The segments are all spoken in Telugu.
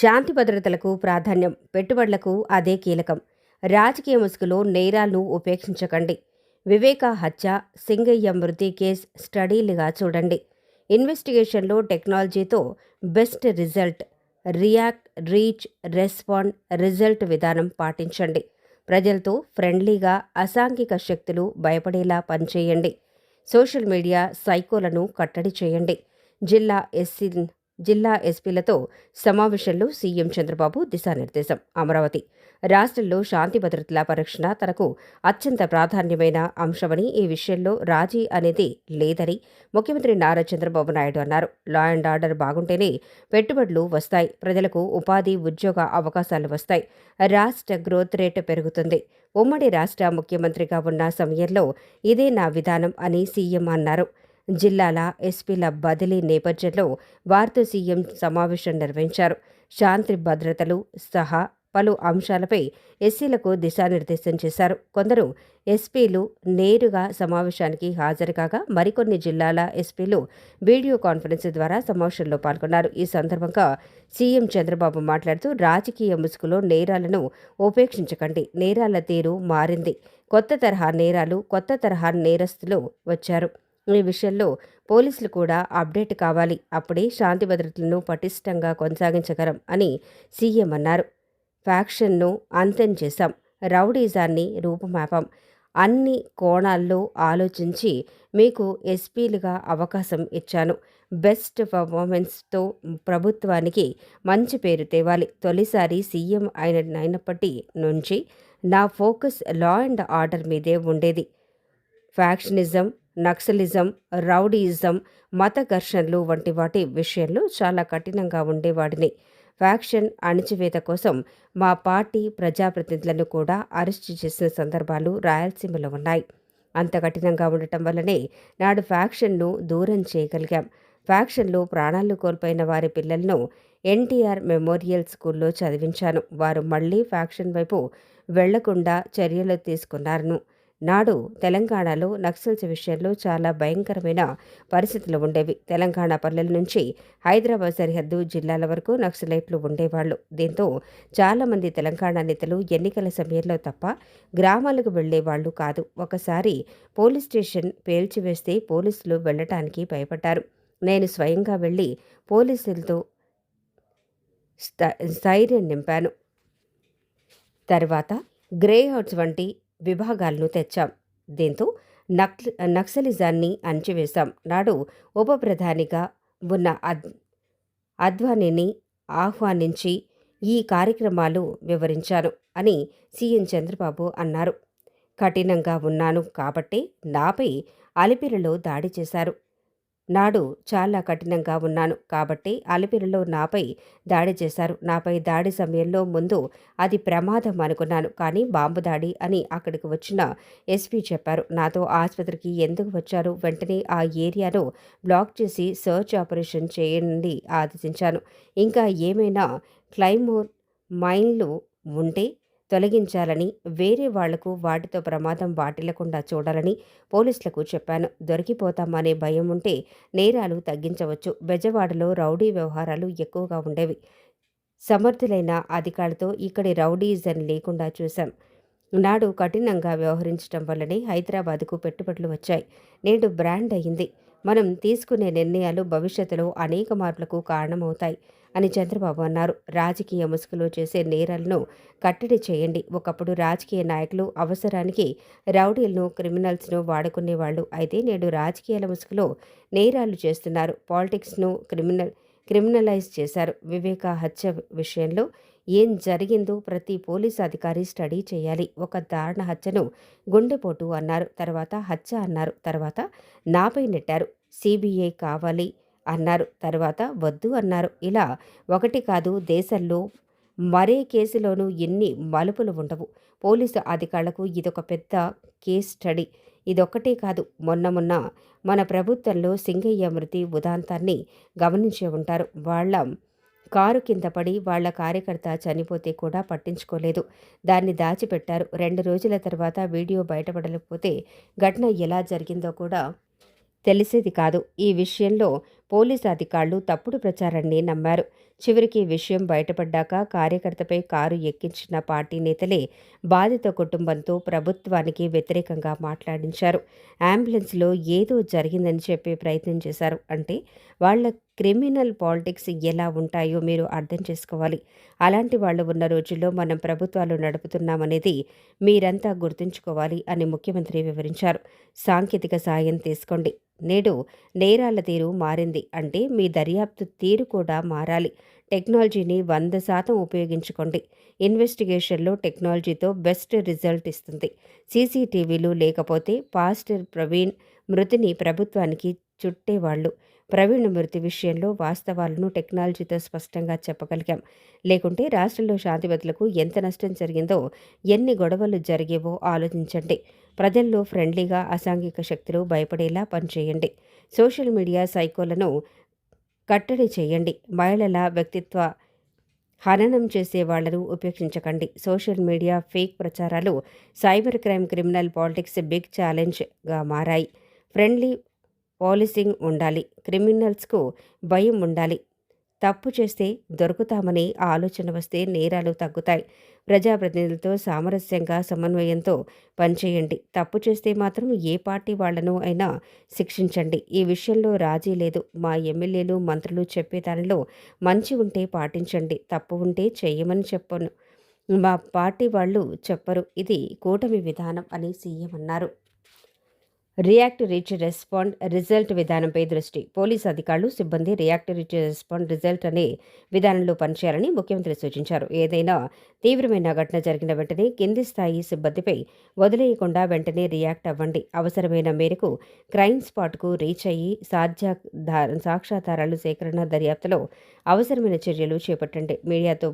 శాంతి భద్రతలకు ప్రాధాన్యం పెట్టుబడులకు అదే కీలకం. రాజకీయ ముసుగులో నేరాలను ఉపేక్షించకండి. వివేక హత్య సింగయ్య మృతి కేస్ స్టడీలుగా చూడండి. ఇన్వెస్టిగేషన్లో టెక్నాలజీతో best result. React reach respond result విధానం పాటించండి. ప్రజలతో ఫ్రెండ్లీగా అసాంఘిక శక్తులు భయపడేలా పనిచేయండి. సోషల్ మీడియా సైకోలను కట్టడి చేయండి. జిల్లా ఎస్సీ జిల్లా ఎస్పీలతో సమావేశంలో సీఎం చంద్రబాబు దిశానిర్దేశం. అమరావతి రాష్ట్రంలో శాంతి భద్రతల పరిరక్షణ తనకు అత్యంత ప్రాధాన్యమైన అంశమని ఈ విషయంలో రాజీ అనేది లేదని ముఖ్యమంత్రి నారా చంద్రబాబు నాయుడు అన్నారు. లా అండ్ ఆర్డర్ బాగుంటేనే పెట్టుబడులు వస్తాయి ప్రజలకు ఉపాధి ఉద్యోగ అవకాశాలు వస్తాయి. రాష్ట్ర గ్రోత్ రేట్ పెరుగుతుంది. ఉమ్మడి రాష్ట్ర ముఖ్యమంత్రిగా ఉన్న సమయంలో ఇదే నా విధానం అని సీఎం అన్నారు. జిల్లాల ఎస్పీల బదిలీ నేపథ్యంలో వారితో సీఎం సమావేశం నిర్వహించారు. శాంతి భద్రతలు సహా పలు అంశాలపై ఎస్సీలకు దిశానిర్దేశం చేశారు. కొందరు ఎస్పీలు నేరుగా సమావేశానికి హాజరు కాగా మరికొన్ని జిల్లాల ఎస్పీలు వీడియో కాన్ఫరెన్స్ ద్వారా సమావేశంలో పాల్గొన్నారు. ఈ సందర్భంగా సీఎం చంద్రబాబు మాట్లాడుతూ రాజకీయ ముసుగులో నేరాలను ఉపేక్షించకండి. నేరాల తీరు మారింది. కొత్త తరహా నేరాలు కొత్త తరహా నేరస్తులు వచ్చారు. ఈ విషయంలో పోలీసులు కూడా అప్డేట్ కావాలి. అప్పుడే శాంతి భద్రతలను పటిష్టంగా కొనసాగించగలం అని సీఎం అన్నారు. ఫ్యాక్షన్ను అంతం చేశాం. రౌడీజాన్ని రూపమాపాం. అన్ని కోణాల్లో ఆలోచించి మీకు ఎస్పీలుగా అవకాశం ఇచ్చాను. బెస్ట్ పర్ఫార్మెన్స్తో ప్రభుత్వానికి మంచి పేరు తేవాలి. తొలిసారి సీఎం అయిన అయినప్పటి నుంచి నా ఫోకస్ లా అండ్ ఆర్డర్ మీదే ఉండేది. ఫ్యాక్షనిజం నక్సలిజం రౌడీయిజం మత ఘర్షణలు వంటి వాటి విషయంలో చాలా కఠినంగా ఉండేవాడిని. ఫ్యాక్షన్ అణిచివేత కోసం మా పార్టీ ప్రజాప్రతినిధులను కూడా అరెస్ట్ చేసిన సందర్భాలు రాయలసీమలో ఉన్నాయి. అంత కఠినంగా ఉండటం వల్లనే నాడు ఫ్యాక్షన్ను దూరం చేయగలిగాం. ఫ్యాక్షన్లో ప్రాణాలు కోల్పోయిన వారి పిల్లలను ఎన్టీఆర్ మెమోరియల్ స్కూల్లో చదివించాను. వారు మళ్ళీ ఫ్యాక్షన్ వైపు వెళ్ళకుండా చర్యలు తీసుకున్నారను. నాడు తెలంగాణలో నక్సల్స్ విషయంలో చాలా భయంకరమైన పరిస్థితులు ఉండేవి. తెలంగాణ పల్లెల నుంచి హైదరాబాద్ సరిహద్దు జిల్లాల వరకు నక్సలైట్లు ఉండేవాళ్ళు దీంతో చాలామంది తెలంగాణ నేతలు ఎన్నికల సమయంలో తప్ప గ్రామాలకు వెళ్ళేవాళ్ళు కాదు. ఒకసారి పోలీస్ స్టేషన్ పేల్చివేస్తే పోలీసులు వెళ్ళటానికి భయపడ్డారు. నేను స్వయంగా వెళ్ళి పోలీసులతో స్థైర్యం నింపాను. తర్వాత గ్రే హౌట్స్ వంటి విభాగాలను తెచ్చాం. దీంతో నక్ నక్సలిజాన్ని అణచివేశాం. నాడు ఉప ప్రధానిగా ఉన్న అద్ అద్వానీని ఆహ్వానించి ఈ కార్యక్రమాలు వివరించాను అని సీఎం చంద్రబాబు అన్నారు. కఠినంగా ఉన్నాను కాబట్టి నాపై అలిపిరిలో దాడి చేశారు. నాడు చాలా కఠినంగా ఉన్నాను. కాబట్టి అలిపిరిలో నాపై దాడి చేశారు. నాపై దాడి సమయంలో ముందు అది ప్రమాదం అనుకున్నాను. కానీ బాంబు దాడి అని అక్కడికి వచ్చిన ఎస్పీ చెప్పారు. నాతో ఆసుపత్రికి ఎందుకు వచ్చారు? వెంటనే ఆ ఏరియాను బ్లాక్ చేసి సర్చ్ ఆపరేషన్ చేయండి ఆదేశించాను. ఇంకా ఏమైనా క్లైమోర్ మైన్లు ఉంటే తొలగించాలని వేరే వాళ్ళకు వాటితో ప్రమాదం వాటిల్లకుండా చూడాలని పోలీసులకు చెప్పాను. దొరికిపోతామనే భయం ఉంటే నేరాలు తగ్గించవచ్చు. బెజవాడలో రౌడీ వ్యవహారాలు ఎక్కువగా ఉండేవి. సమర్థులైన అధికారులతో ఇక్కడి రౌడీజన్ లేకుండా చూశాం. నాడు కఠినంగా వ్యవహరించడం వల్లనే హైదరాబాద్కు పెట్టుబడులు వచ్చాయి. నేడు బ్రాండ్ అయింది. మనం తీసుకునే నిర్ణయాలు భవిష్యత్తులో అనేక మార్పులకు కారణమవుతాయి. అని చంద్రబాబు అన్నారు. రాజకీయ ముసుగులో చేసే నేరాలను కట్టడి చేయండి. ఒకప్పుడు రాజకీయ నాయకులు అవసరానికి రౌడీలను క్రిమినల్స్ను వాడుకునేవాళ్ళు. అయితే నేడు రాజకీయాల ముసుగులో నేరాలు చేస్తున్నారు. పాలిటిక్స్ను క్రిమినల్ క్రిమినలైజ్ చేశారు. వివేక హత్య విషయంలో ఏం జరిగిందో ప్రతి పోలీసు అధికారి స్టడీ చేయాలి. ఒక దారుణ హత్యను గుండెపోటు అన్నారు. తర్వాత హత్య అన్నారు. తర్వాత నాపై నెట్టారు. సిబిఐ కావాలి. అన్నారు. తర్వాత వద్దు అన్నారు. ఇలా ఒకటి కాదు దేశంలో మరే కేసులోనూ ఎన్ని మలుపులు ఉండవు. పోలీసు అధికారులకు ఇదొక పెద్ద కేస్ స్టడీ. ఇదొక్కటే కాదు మొన్న మొన్న మన ప్రభుత్వంలో సింగయ్య మృతి ఉదాంతాన్ని గమనించే ఉంటారు. వాళ్ళ కారు కింద పడి వాళ్ళ కార్యకర్త చనిపోతే కూడా పట్టించుకోలేదు. దాన్ని దాచిపెట్టారు. రెండు రోజుల తర్వాత వీడియో బయటపడలేకపోతే ఘటన ఎలా జరిగిందో కూడా తెలిసేది కాదు. ఈ విషయంలో పోలీసు అధికారులు తప్పుడు ప్రచారాన్ని నమ్మారు. చివరికి విషయం బయటపడ్డాక కార్యకర్తపై కారు ఎక్కించిన పార్టీ నేతలే బాధిత కుటుంబంతో ప్రభుత్వానికి వ్యతిరేకంగా మాట్లాడించారు. అంబులెన్స్లో ఏదో జరిగిందని చెప్పే ప్రయత్నం చేశారు. అంటే వాళ్ళ క్రిమినల్ పాలిటిక్స్ ఎలా ఉంటాయో మీరు అర్థం చేసుకోవాలి. అలాంటి వాళ్ళు ఉన్న రోజుల్లో మనం ప్రభుత్వాలు నడుపుతున్నామనేది మీరంతా గుర్తుంచుకోవాలి అని ముఖ్యమంత్రి వివరించారు. సాంకేతిక సాయం తీసుకోండి. నేడు నేరాల తీరు మారింది. అంటే మీ దర్యాప్తు తీరు కూడా మారాలి. టెక్నాలజీని వంద శాతం ఉపయోగించుకోండి. ఇన్వెస్టిగేషన్లో టెక్నాలజీతో బెస్ట్ రిజల్ట్ ఇస్తుంది. సీసీటీవీలు లేకపోతే పాస్టర్ ప్రవీణ్ మృతిని ప్రభుత్వానికి చుట్టేవాళ్ళు. ప్రవీణ్ మృతి విషయంలో వాస్తవాలను టెక్నాలజీతో స్పష్టంగా చెప్పగలిగాం. లేకుంటే రాష్ట్రంలో శాంతివతులకు ఎంత నష్టం జరిగిందో ఎన్ని గొడవలు జరిగేవో ఆలోచించండి. ప్రజల్లో ఫ్రెండ్లీగా అసాంఘిక శక్తులు భయపడేలా పనిచేయండి. సోషల్ మీడియా సైకోలను కట్టడి చేయండి. మహిళల వ్యక్తిత్వ హననం చేసే వాళ్ళను ఉపేక్షించకండి. సోషల్ మీడియా ఫేక్ ప్రచారాలు cyber crime criminal politics big ఛాలెంజ్గా మారాయి. ఫ్రెండ్లీ పాలిసింగ్ ఉండాలి. క్రిమినల్స్కు భయం ఉండాలి. తప్పు చేస్తే దొరుకుతామని ఆలోచన వస్తే నేరాలు తగ్గుతాయి. ప్రజాప్రతినిధులతో సామరస్యంగా సమన్వయంతో పనిచేయండి. తప్పు చేస్తే మాత్రం ఏ పార్టీ వాళ్ళను అయినా శిక్షించండి. ఈ విషయంలో రాజీ లేదు. మా ఎమ్మెల్యేలు మంత్రులు చెప్పే దానిలో మంచి ఉంటే పాటించండి. తప్పు ఉంటే చేయమని చెప్పను. మా పార్టీ వాళ్ళు చెప్పరు. ఇది కూటమి విధానం అని సీఎం అన్నారు. రియాక్ట్ రీచ్ రెస్పాండ్ రిజల్ట్ విధానంపై దృష్టి. పోలీసు అధికారులు సిబ్బంది రియాక్ట్ రీచ్ రెస్పాండ్ రిజల్ట్ అనే విధానంలో పనిచేయాలని ముఖ్యమంత్రి సూచించారు. ఏదైనా తీవ్రమైన ఘటన జరిగిన వెంటనే కింది స్థాయి సిబ్బందిపై వదిలేయకుండా వెంటనే రియాక్ట్ అవ్వండి. అవసరమైన మేరకు క్రైమ్ స్పాట్కు రీచ్ అయ్యి సాధ్య సాక్ష్యాధారాలు సేకరణ దర్యాప్తులో అవసరమైన చర్యలు చేపట్టండి. మీడియాతో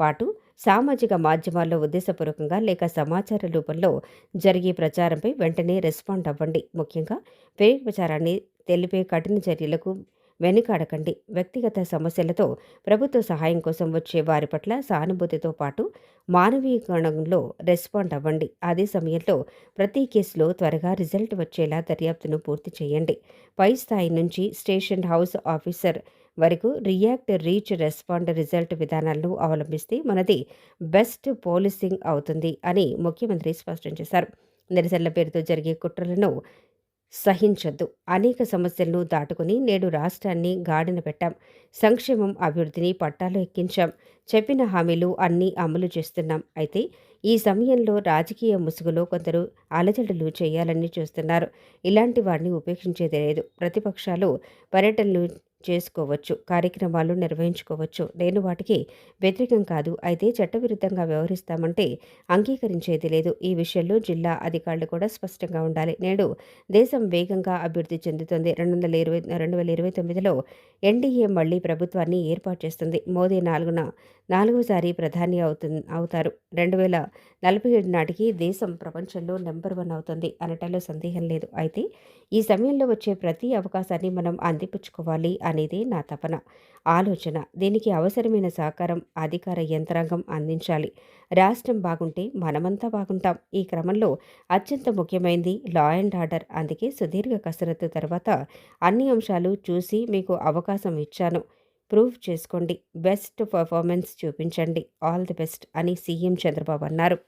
పాటు సామాజిక మాధ్యమాల్లో ఉద్దేశపూర్వకంగా లేక సమాచార రూపంలో జరిగే ప్రచారంపై వెంటనే రెస్పాండ్ అవ్వండి. ముఖ్యంగా పేరు ప్రచారాన్ని తెలిపే కఠిన చర్యలకు వెనుకాడకండి. వ్యక్తిగత సమస్యలతో ప్రభుత్వ సహాయం కోసం వచ్చే వారి పట్ల సానుభూతితో పాటు మానవీకరణంలో రెస్పాండ్ అవ్వండి. అదే సమయంలో ప్రతి కేసులో త్వరగా రిజల్ట్ వచ్చేలా దర్యాప్తును పూర్తి చేయండి. పై స్థాయి నుంచి స్టేషన్ హౌస్ ఆఫీసర్ వరకు రియాక్ట్ రీచ్ రెస్పాండ్ రిజల్ట్ విధానాలను అవలంబిస్తే మనది బెస్ట్ పోలీసింగ్ అవుతుంది అని ముఖ్యమంత్రి స్పష్టం చేశారు. నిరసనల పేరుతో జరిగే కుట్రలను సహించొద్దు. అనేక సమస్యలను దాటుకుని నేడు రాష్ట్రాన్ని గాడిన పెట్టాం. సంక్షేమం అభివృద్ధిని పట్టాలు ఎక్కించాం. చెప్పిన హామీలు అన్నీ అమలు చేస్తున్నాం. అయితే ఈ సమయంలో రాజకీయ ముసుగులో కొందరు అలజడులు చేయాలని చూస్తున్నారు. ఇలాంటి వారిని ఉపేక్షించేది లేదు. ప్రతిపక్షాలు పర్యటనలు చేసుకోవచ్చు. కార్యక్రమాలు నిర్వహించుకోవచ్చు. నేను వాటికి వ్యతిరేకం కాదు. అయితే చట్టవిరుద్ధంగా వ్యవహరిస్తామంటే అంగీకరించేది లేదు. ఈ విషయంలో జిల్లా అధికారులు కూడా స్పష్టంగా ఉండాలి. నేడు దేశం వేగంగా అభివృద్ధి చెందుతుంది. రెండు వందల ఇరవై రెండు వేల ఇరవై తొమ్మిదిలో ఎన్డీఏ మళ్ళీ ప్రభుత్వాన్ని ఏర్పాటు చేస్తుంది. మోదీ నాలుగున నాలుగోసారి ప్రధాని అవుతు అవుతారు. రెండు వేల నలభై ఏడు నాటికి దేశం ప్రపంచంలో నెంబర్ వన్ అవుతుంది. అనటంలో సందేహం లేదు. అయితే ఈ సమయంలో వచ్చే ప్రతి అవకాశాన్ని మనం అందిపుచ్చుకోవాలి అనేది నా తపన. ఆలోచన. దీనికి అవసరమైన సహకారం అధికార యంత్రాంగం అందించాలి. రాష్ట్రం బాగుంటే మనమంతా బాగుంటాం. ఈ క్రమంలో అత్యంత ముఖ్యమైనది లా అండ్ ఆర్డర్ అందుకే సుదీర్ఘ కసరత్తు తర్వాత అన్ని అంశాలు చూసి మీకు అవకాశం ఇచ్చాను. ప్రూవ్ చేసుకోండి. బెస్ట్ పర్ఫార్మెన్స్ చూపించండి. ఆల్ ది బెస్ట్ అని సీఎం చంద్రబాబు అన్నారు.